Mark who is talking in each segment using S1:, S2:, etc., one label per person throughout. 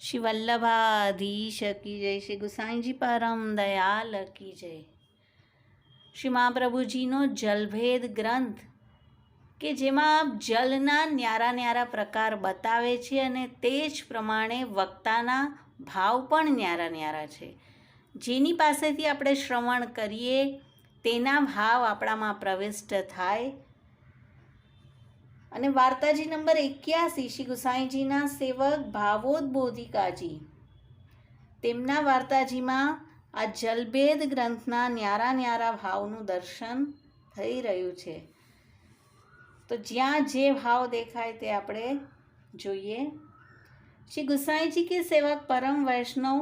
S1: શ્રી વલ્લભાધીશ કી જય શ્રી ગુસાઈજી પરમ દયાલ કી જય શ્રી મહાપ્રભુજીનો જલભેદ ગ્રંથ કે જેમાં જલના ન્યારા ન્યારા પ્રકાર બતાવે છે અને તે જ પ્રમાણે વક્તાના ભાવ પણ ન્યારા ન્યારા છે જેની પાસેથી આપણે શ્રવણ કરીએ, તેના ભાવ આપણામાં પ્રવિષ્ટ થાય અને વાર્તાજી નંબર એક્યાસી શ્રી ગુસાઈજીના સેવક ભાવોદબોધિકાજી તેમના વાર્તાજીમાં આ જલભેદ ગ્રંથના ન્યારા ન્યારા ભાવનું દર્શન થઈ રહ્યું છે તો જ્યાં જે ભાવ દેખાય તે આપણે જોઈએ श्री गुसाई जी के सेवक परम वैष्णव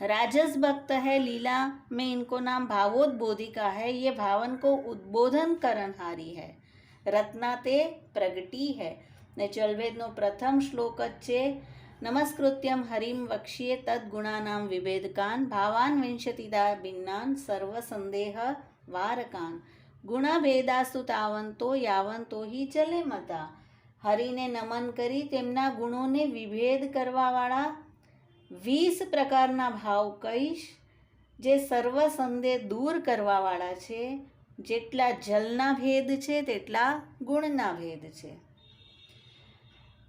S1: राजस भक्त है लीला में इनको नाम भावोद्बोधिका है ये भावन को उद्बोधन करनहारी है રત્ના તે પ્રગટી હૈ. ને જલવેદનો પ્રથમ શ્લોક જ છે, નમસ્કૃત્યમ હરિમ વક્ષીએ તદગુણાનામ વિભેદકાન ભાવાન વિંશતિદા ભિન્નાન સર્વસંદેહ વારકાન. ગુણભેદાસ્તુ તાવંતો યાવંતો હિ ચલે મતા. હરિને નમન કરી તેમના ગુણોને વિભેદ કરવાવાળા વીસ પ્રકારના ભાવ કહીશ, જે સર્વ સંદેહ દૂર કરવાવાળા છે. જેટલા જલના ભેદ છે તેટલા ગુણના ભેદ છે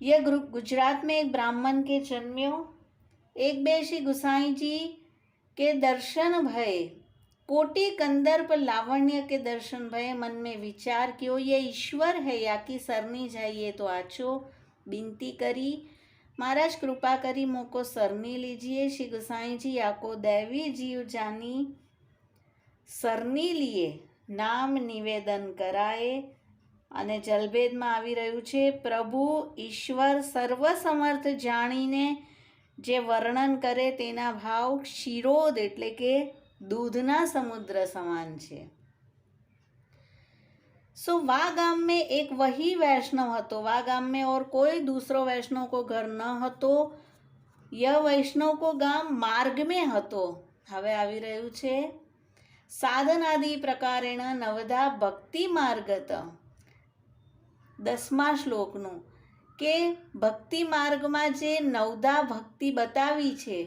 S1: यह ग्रु- गुजरात में एक ब्राह्मण के जन्म्यो एक बे श्री गुसाई जी के दर्शन भय कोटि कंदर्प लावण्य के दर्शन भय मन में विचार कियो ये ईश्वर है या कि सरनी जाइए तो आचो बिनती करी महाराज कृपा करी मोको सरनी लीजिए श्री गुसाई जी आको दैवी जीव जानी સરની લીએ નામ નિવેદન કરાય. અને જલભેદમાં આવી રહ્યું છે, પ્રભુ ઈશ્વર સર્વસમર્થ જાણીને જે વર્ણન કરે તેના ભાવ ક્ષીરોદ એટલે કે દૂધના સમુદ્ર સમાન છે. સો વા ગામ મેં એક વહી વૈષ્ણવ હતો. વા ગામ ઓર કોઈ દૂસરો વૈષ્ણવ કો ઘર ન હતો. ય વૈષ્ણવ કો ગામ માર્ગ મેં હતો. હવે આવી રહ્યું છે સાધન આદિ પ્રકારેણ નવધા ભક્તિ માર્ગત. દસમા શ્લોકનું, કે ભક્તિ માર્ગમાં જે નવદા ભક્તિ બતાવી છે,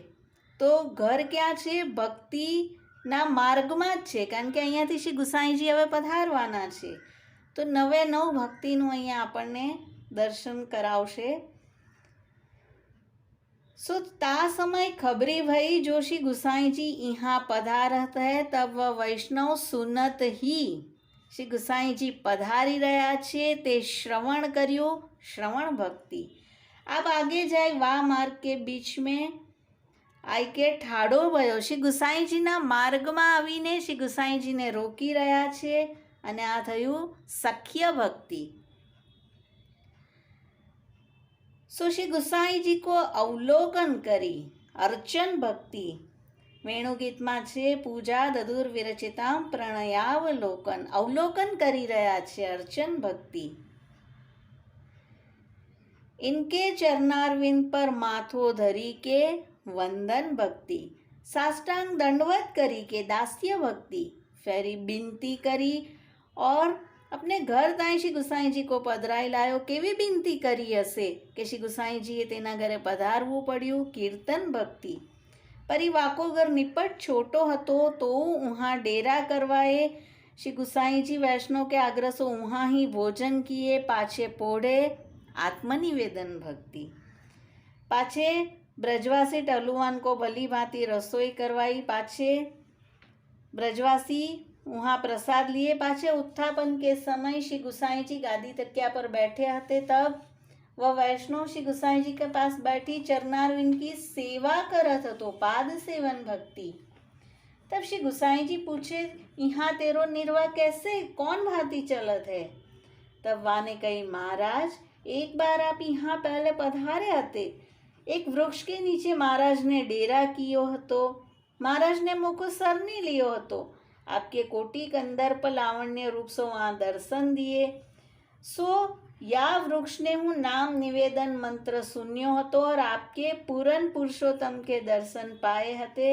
S1: તો ઘર ક્યાં છે? ભક્તિના માર્ગમાં જ છે, કારણ કે અહીંયાથી શ્રી ગુસાઈજી હવે પધારવાના છે. તો નવે નવ ભક્તિનું અહીંયા આપણને દર્શન કરાવશે. सो ता समय खबरी भई जोशी गुसाई जी यहाँ पधारत है तब वह वैष्णव सुनत ही શ્રી ગુસાઈજી પધારી રહ્યા છે તે શ્રવણ કર્યું શ્રવણ ભક્તિ अब आगे जाए वा मार्ग के बीच में આઈ કે ઠાડો ભયો શ્રી ગુસાઈજીના માર્ગમાં આવીને શ્રી ગુસાઈજીને રોકી રહ્યા છે અને આ થયું સખ્ય ભક્તિ सो श्री गुसाई जी को अवलोकन કરી અર્ચન ભક્તિ વેણુગીતમાં છે પૂજા દદુર વિરચિતા પ્રણયાવલોકન અવલોકન કરી રહ્યા છે અર્ચન ભક્તિ इनके चरणारविंद पर माथो धरी के वंदन भक्ति साष्टांग दंडवत करी के दास्य भक्ति फेरी बिनती करी और अपने घर ताईं श्री गुसाई जी को પધરાઈ લાયો કેવી વિનંતી કરી હશે કે શ્રી ગુસાઈજીએ તેના ઘરે પધારવું પડ્યું કીર્તન ભક્તિ પરી વાકો ઘર નિપટ છોટો હતો તો ઉહાં ડેરા કરવાએ શ્રી ગુસાઈજી વૈષ્ણવ કે આગ્રસો ઉહાંહી ભોજન કિયે પાછે પોઢે આત્મનિવેદન ભક્તિ પાછે બ્રજવાસી ટલુવાન કો ભલી ભાંતિ રસોઈ કરવાઈ પાછે બ્રજવાસી वहाँ प्रसाद लिए पाछे उत्थापन के समय श्री गुसाई जी गादी तकिया पर बैठे हते तब वह वैष्णव श्री गुसाई जी के पास बैठी चरनारविंद की सेवा करत હતો पाद सेवन भक्ति तब श्री गुसाई जी पूछे यहाँ तेरो निर्वाह कैसे कौन भांति चलत है तब वाने कही महाराज एक बार आप यहाँ पहले पधारे हते एक वृक्ष के નીચે મહારાજને ડેરા કિયો હતો મહારાજને મોકો સરની लियो હતો आपके कोटि कंदर्प लावण्य रूप से वहाँ दर्शन दिए सो या वृक्ष ने હું નામ નિવેદન મંત્ર સુન્યો હતો और आपके पूरन पुरुषोत्तम के दर्शन पाए हते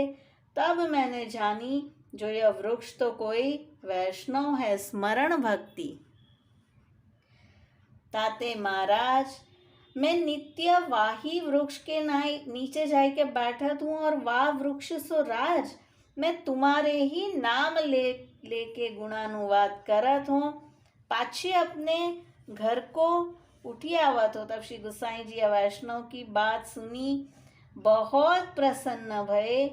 S1: तब मैंने जानी जो यह वृक्ष तो कोई वैष्णव है स्मरण भक्ति ताते महाराज मैं नित्य वाही वृक्ष के नाई नीचे जाए के बैठा हूँ और वाह वृक्ष સો રાજ मैं तुम्हारे ही नाम ले लेके गुणानुवाद करत हूँ पाछे अपने घर को उठी आवत हो तब श्री गुसाई जी वैष्णव की बात सुनी बहुत प्रसन्न भये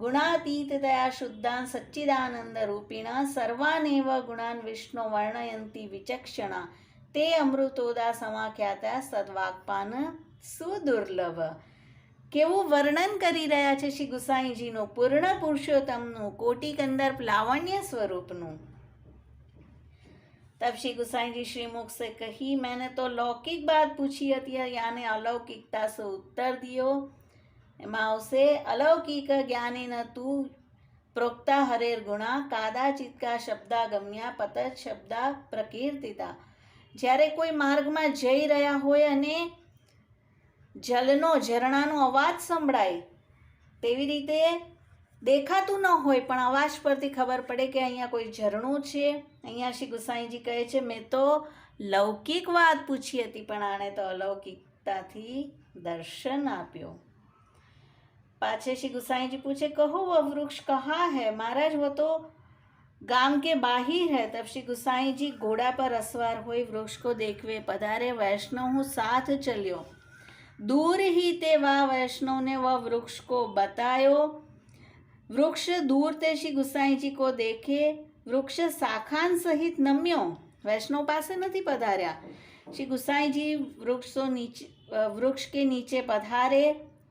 S1: गुणातीततया शुद्धान् सच्चिदानन्दरूपिणा सर्वानेव गुणान् विष्णो वर्णयन्ति विचक्षणा ते अमृतोदा समाख्यातः सद्वाक्पान् सुदुर्लभ કેવું વર્ણન કરી રહ્યા છે શ્રી ગુસાઈજીનું પૂર્ણ પુરુષોત્તમનું કોટી કંદર્પ લાવણ્ય સ્વરૂપનું तब श्री गुसाई जी श्रीमुख से कही मैंने तो लौकिक बात पूछी હતી यानी अलौकिकता से उत्तर दियो એમાં આવશે અલૌકિક જ્ઞાનેન તું પ્રોક્તા હરેર ગુણા કાદાચિતકા શબ્દાગમ્યા પત શબ્દા પ્રકીર્તિતા જ્યારે કોઈ માર્ગમાં જઈ રહ્યા હોય અને જલનો ઝરણાનો અવાજ સંભળાય. તેવી રીતે દેખાતું ન હોય, પણ અવાજ પરથી ખબર પડે કે અહીંયા કોઈ ઝરણું છે. અહીંયા શ્રી ગુસાઈજી કહે છે, મેં તો લૌકિક વાત પૂછી હતી, પણ આણે તો અલૌકિકતાથી દર્શન આપ્યો. પાછે શ્રી ગુસાઈજી પૂછે, કહો વ વૃક્ષ કહા હે? મહારાજ, વો તો ગામ કે બાહિર હે. તબ શ્રી ગુસાઈજી ઘોડા પર અસવાર હોય, વૃક્ષ કો દેખવે, પધારે વૈષ્ણવ હું સાથ ચલ્યો. दूर ही ते वह वैष्णव ने वह वृक्ष को बतायो वृक्ष दूर ते श्री गुसाई जी को देखे वृक्ष शाखान सहित नम्यो वैष्णव પાસે નથી પધાર્યા શ્રી ગુસાઈજી વૃક્ષો નીચે वृक्ष के नीचे पधारे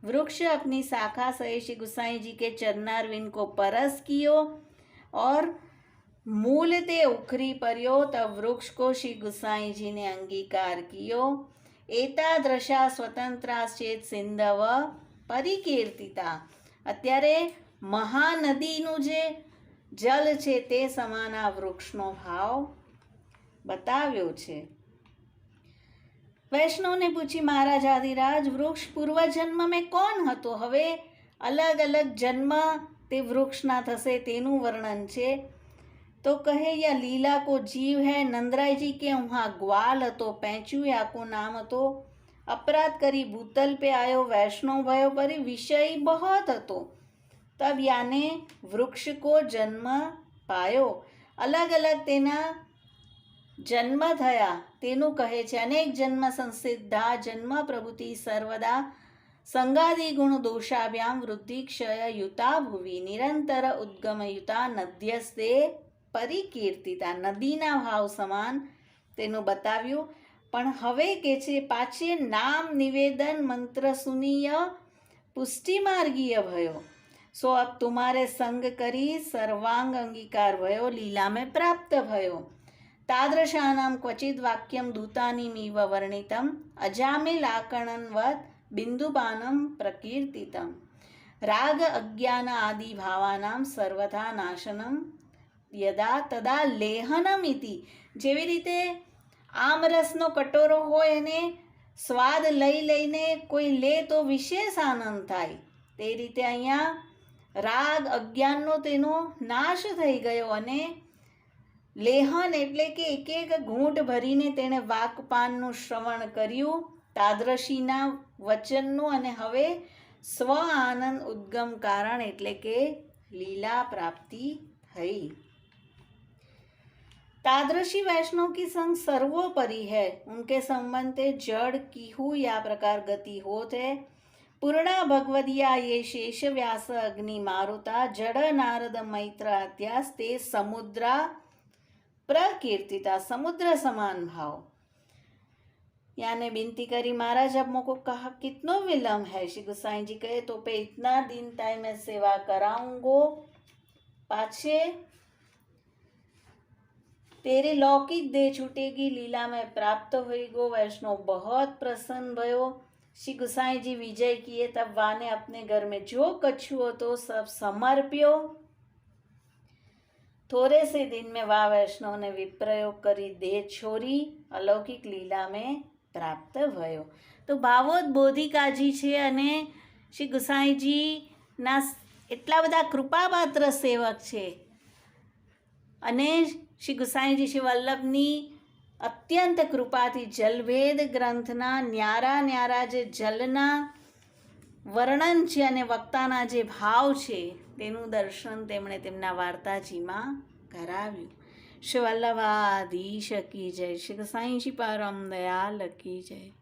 S1: वृक्ष अपनी शाखा सहित श्री गुसाई जी के चरनारविंद को परस कियो और मूल ते उखरी पर्यो तब वृक्ष को श्री गुसाई जी ने अंगीकार कियो એતાદ્રશા સ્વતંત્રાશ્ચેત સિંધવ પરિકીર્તિતા અત્યારે મહાનદીનું જે જલ છે તે સમાના વૃક્ષનો ભાવ બતાવ્યો છે વૈષ્ણવને પૂછી મહારાજ આદિરાજ વૃક્ષ પૂર્વજન્મ મેં કોણ હતો હવે અલગ અલગ જન્મ તે વૃક્ષના થશે તેનું વર્ણન છે તો કહે, યા લીલા કો જીવ હૈ નંદરાયજી કે હા ગ્વાલ હતો પેંચું યાકો નામ હતો. અપરાધ કરી ભૂતલ પે આયો વૈષ્ણવ ભયો પરી વિષય બહોત હતો. તબ યાને વૃક્ષ કો જન્મ પાયો. અલગ અલગ તેના જન્મ થયા. તેનું કહે છે, અનેક જન્મ સંસિદ્ધા, જન્મ પ્રભુતિ સર્વદા સંગાદી ગુણ દોષાભ્યામ વૃદ્ધિ ક્ષય યુતા ભુવિ, નિરંતર ઉદ્ગમયુતા નદ્યસ્તે પરિકીર્તિતા નદીના ભાવ સમાન તેનું બતાવ્યું. પણ હવે કે છે, પાછે નામ નિવેદન મંત્ર સુનીય પુષ્ટિ માર્ગીય ભયો. સો અબ તુમારે સંગ કરી સર્વાંગ અંગીકાર ભયો, લીલા મેં પ્રાપ્ત ભયો. તાદૃશાનામ ક્વચિત વાક્યમ દૂતાનીમીવ વર્ણિતમ અજામિલાકણનવત બિંદુપાનમ પ્રકીર્તિતમ. રાગ અજ્ઞાન આદિ ભાવાનામ સર્વથા નાશનમ યદા તદા લેહનમ ઇતિ જેવી રીતે આમરસનો કટોરો હોય એને સ્વાદ લઈ લઈને કોઈ લે તો વિશેષ આનંદ થાય. તે રીતે અહીંયા રાગ અજ્ઞાનનો તેનો નાશ થઈ ગયો અને લેહન એટલે કે એક એક ઘૂંટ ભરીને તેણે વાકપાનનું શ્રવણ કર્યું, તાદ્રશીના વચનનું અને હવે સ્વ આનંદ ઉદ્ગમ કારણ એટલે કે લીલા પ્રાપ્તિ થઈ. तादृशी वैष्णव की संग सर्वोपरि है। उनके संबंध जड़, कीहू या प्रकार गति होत है। पूर्णा भगवदिया, ये शेष व्यास, अग्नि मारुता, जड़, नारद, मैत्र अध्यास ते समुद्रा प्रकीर्तिता, समुद्र समान भाव। याने विनती करी, महाराज, अब मोको कहा कितनो विलम्ब है? श्री गुसाई जी कहे तो पे इतना दिन टाइम मैं सेवा कराऊंगो। पाछे तेरे लौकिक दे छूटेगी लीला में प्राप्त हुई गो वैष्णव बहुत प्रसन्न भयो श्री गुसाई जी विजय किए तब वाने अपने घर में जो कछु हो तो सब समर्प्यो थोड़े से दिन में वाह वैष्णव ने विप्रयोग કરી દેહ છોરી અલૌકિક લીલામાં પ્રાપ્ત ભયો તો ભાવોદ બોધિકાજી છે અને શ્રી ગુસાઈજીના એટલા બધા કૃપાપાત્ર સેવક છે અને શ્રી ગુસાઈજી શ્રી વલ્લભની અત્યંત કૃપાથી જલભેદ ગ્રંથના ન્યારા ન્યારા જે જલના વર્ણન છે અને વક્તાના જે ભાવ છે, તેનું દર્શન તેમણે તેમના વાર્તાજીમાં કરાવ્યું. શ્રી વલ્લભાધીશ કી જય. શ્રી સાંઈજી પરમ દયાલ કી જય.